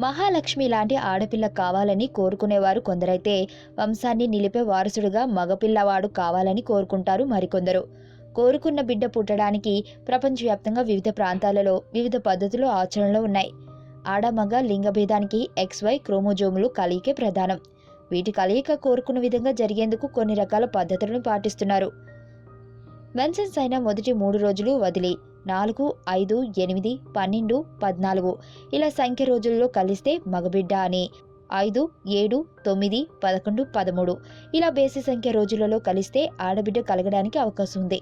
మహాలక్ష్మి లాంటి ఆడపిల్ల కావాలని కోరుకునేవారు కొందరైతే వంశాన్ని నిలిపే వారసుడుగా మగపిల్లవాడు కావాలని కోరుకుంటారు మరికొందరు. కోరుకున్న బిడ్డ పుట్టడానికి ప్రపంచవ్యాప్తంగా వివిధ ప్రాంతాలలో వివిధ పద్ధతులు ఆచరణలో ఉన్నాయి. ఆడ మగ లింగభేదానికి ఎక్స్వై క్రోమోజోములు కలయికే ప్రధానం. వీటి కలయిక కోరుకున్న విధంగా జరిగేందుకు కొన్ని రకాల పద్ధతులను పాటిస్తున్నారు. మెన్సెన్స్ అయిన మొదటి మూడు రోజులు వదిలి. నాలుగు ఐదు ఎనిమిది పన్నెండు పద్నాలుగు. ఇలా సంఖ్య రోజుల్లో కలిస్తే మగబిడ్డ అని. ఐదు ఏడు తొమ్మిది పదకొండు పదమూడు. ఇలా బేసి సంఖ్య రోజులలో కలిస్తే ఆడబిడ్డ కలగడానికి అవకాశం ఉంది.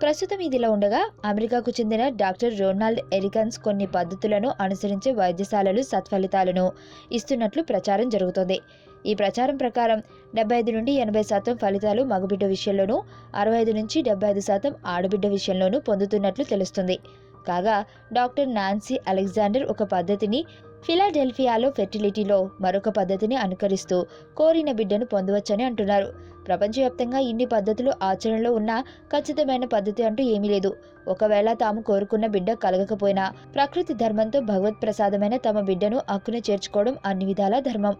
ప్రస్తుతం ఇదిలా ఉండగా అమెరికాకు చెందిన డాక్టర్ రొనాల్డ్ ఎరికన్స్ కొన్ని పద్ధతులను అనుసరించే వైద్యశాలలు సత్ఫలితాలను ఇస్తున్నట్లు ప్రచారం జరుగుతోంది. ఈ ప్రచారం ప్రకారం డెబ్బై ఐదు నుండి ఎనభై శాతం ఫలితాలు మగబిడ్డ విషయంలోనూ అరవై ఐదు నుంచి డెబ్బై ఐదు శాతం ఆడబిడ్డ విషయంలోనూ పొందుతున్నట్లు తెలుస్తుంది. కాగా డాక్టర్ నాన్సీ అలెగ్జాండర్ ఒక పద్ధతిని ఫిలాడెల్ఫియాలో ఫెర్టిలిటీలో మరొక పద్ధతిని అనుకరిస్తూ కోరిన బిడ్డను పొందవచ్చని అంటున్నారు. ప్రపంచవ్యాప్తంగా ఇన్ని పద్ధతులు ఆచరణలో ఉన్నా ఖచ్చితమైన పద్ధతి అంటూ ఏమీ లేదు. ఒకవేళ తాము కోరుకున్న బిడ్డ కలగకపోయినా ప్రకృతి ధర్మంతో భగవత్ ప్రసాదమైన తమ బిడ్డను అక్కున చేర్చుకోవడం అన్ని విధాల ధర్మం.